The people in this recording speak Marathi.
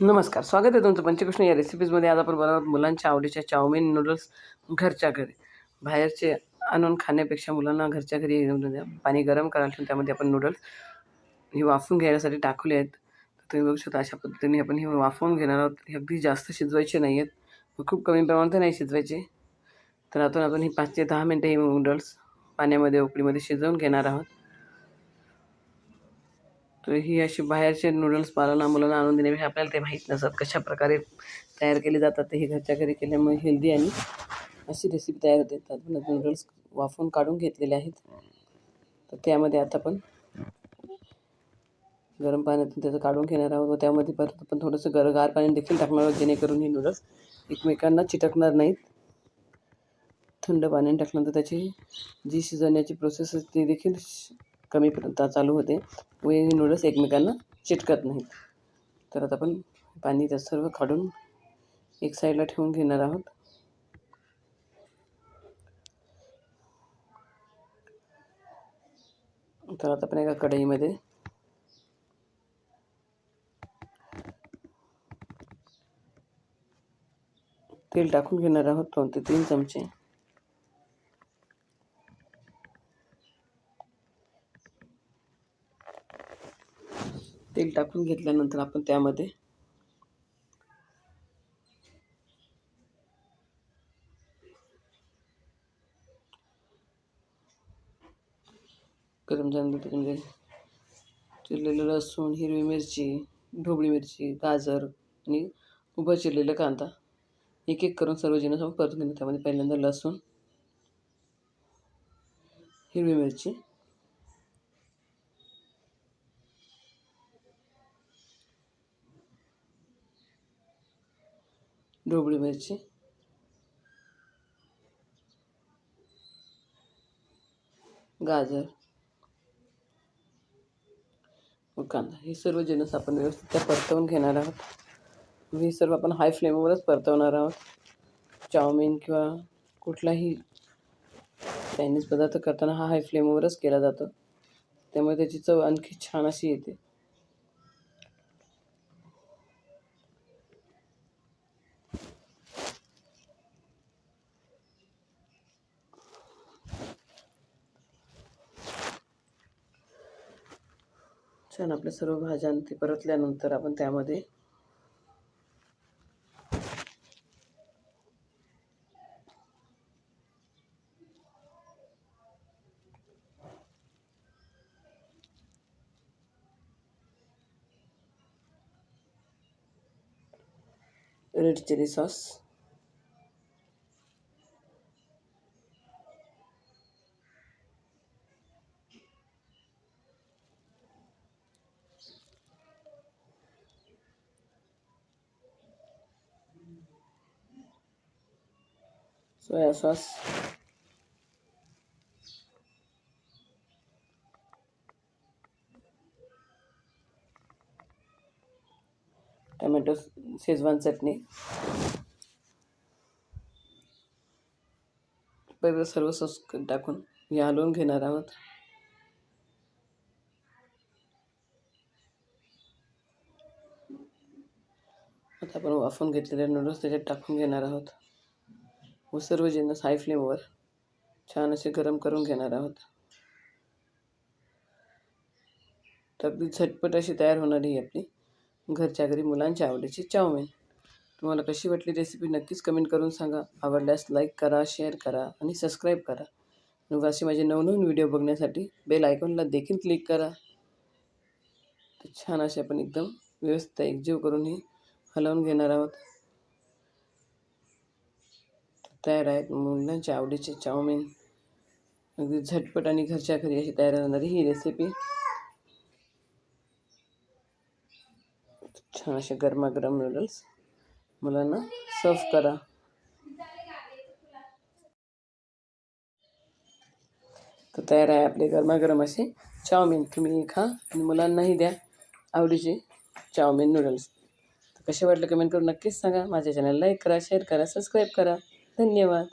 नमस्कार स्वागत आहे तुमचं पंचकृष्ण या रेसिपीजमध्ये आज आपण बनवत मुलांच्या आवडीच्या चाऊमिन नूडल्स घरच्या घरी. बाहेरचे आणून खाण्यापेक्षा मुलांना घरच्या घरी पाणी गरम करायला ठेवून त्यामध्ये आपण नूडल्स हे वाफवून घ्यायसाठी टाकले आहेत. तर तुम्ही बघू शकता अशा पद्धतीने आपण हे वाफवून घेणार आहोत. हे अगदी जास्त शिजवायचे नाही आहेत. खूप कमी प्रमाणात नाही शिजवायचे. तर आता आपण ही पाच ते दहा मिनटं हे नूडल्स पाण्यामध्ये उकळीमध्ये शिजवून घेणार आहोत. तर ही अशी बाहेरचे नूडल्स पालांना मुलांना आणून देण्यापेक्षा आपल्याला ते माहीत नसतात कशा प्रकारे तयार केले जातात ते हे घरच्या घरी केल्यामुळे हेल्दी आणि अशी रेसिपी तयार होते त्यात नूडल्स वाफवून काढून घेतलेले आहेत. तर त्यामध्ये आता आपण गरम पाण्यातून त्याचं काढून घेणार आहोत व त्यामध्ये परत आपण थोडंसं गर गार पाणी देखील टाकणार आहोत जेणेकरून हे नूडल्स एकमेकांना चिटकणार नाहीत. थंड पाण्याने टाकल्यानंतर त्याची जी शिजवण्याची प्रोसेस असते ती देखील कमी चालू होते. व नूडल्स एकमेकांना चिटकत नाहीत. तर आता आपण पाणी त्या सर्व काढून एक साईडला ठेवून घेणार आहोत. तर आता आपण एका कढईमध्ये तेल टाकून घेणार आहोत. दोन ते तीन चमचे. तेल टाकून घेतल्यानंतर आपण त्यामध्ये गरम झाल्यानंतर त्याच्यामध्ये म्हणजे चिरलेलं लसूण हिरवी मिरची ढोबळी मिरची गाजर आणि उभं चिरलेलं कांदा एक एक करून सर्व जिनस परत परतून त्यामध्ये पहिल्यांदा लसूण हिरवी मिरची ढोबळी मिरची. गाजर. कांदा. हे सर्व जिनस आपण व्यवस्थित त्या परतवून घेणार आहोत. हे सर्व आपण हाय फ्लेमवरच परतवणार आहोत. चाऊमिन किंवा कुठलाही चायनीज पदार्थ करताना हा हाय फ्लेमवरच केला जातो. त्यामुळे त्याची चव आणखी छान अशी येते. छान आपल्या सर्व भाज्या ते परतल्यानंतर आपण त्यामध्ये red chilli sauce soya sauce. Tomato schezwan चटणी. पहिले सर्व सॉस टाकून हे हलवून घेणार आहोत. आता आपण वाफून घेतलेले नूडल्स त्याच्यात टाकून घेणार आहोत. व सर्व जिन्नस हाय फ्लेमवर छान असे गरम करून घेणार आहोत. तर अगदी झटपट अशी तयार होणार ही आपली. घरच्या घरी मुलांच्या आवडीची चाऊमिन. तुम्हाला कशी वाटली रेसिपी नक्कीच कमेंट करून सांगा. आवडल्यास लाईक करा शेअर करा आणि सबस्क्राईब करा. मग असे माझे नवनवीन व्हिडिओ बघण्यासाठी बेल आयकॉनला देखील क्लिक करा. तर छान असे आपण एकदम व्यवस्थित एकजीव करून ही हलवून घेणार आहोत. तयार आहेत. मुलांच्या आवडीचे चाऊमिन. अगदी झटपट आणि घरच्या घरी अशी तयार होणारी ही रेसिपी छान असे गरमागरम नूडल्स मुलांना सर्व करा. तर तयार आहे आपले गरमागरम असे चाऊमिन. तुम्ही खा आणि मुलांनाही द्या आवडीचे चाऊमिन नूडल्स कसे वाटलं कमेंट करून नक्कीच सांगा. माझ्या चॅनल लाईक करा शेअर करा सबस्क्राईब करा. धन्यवाद.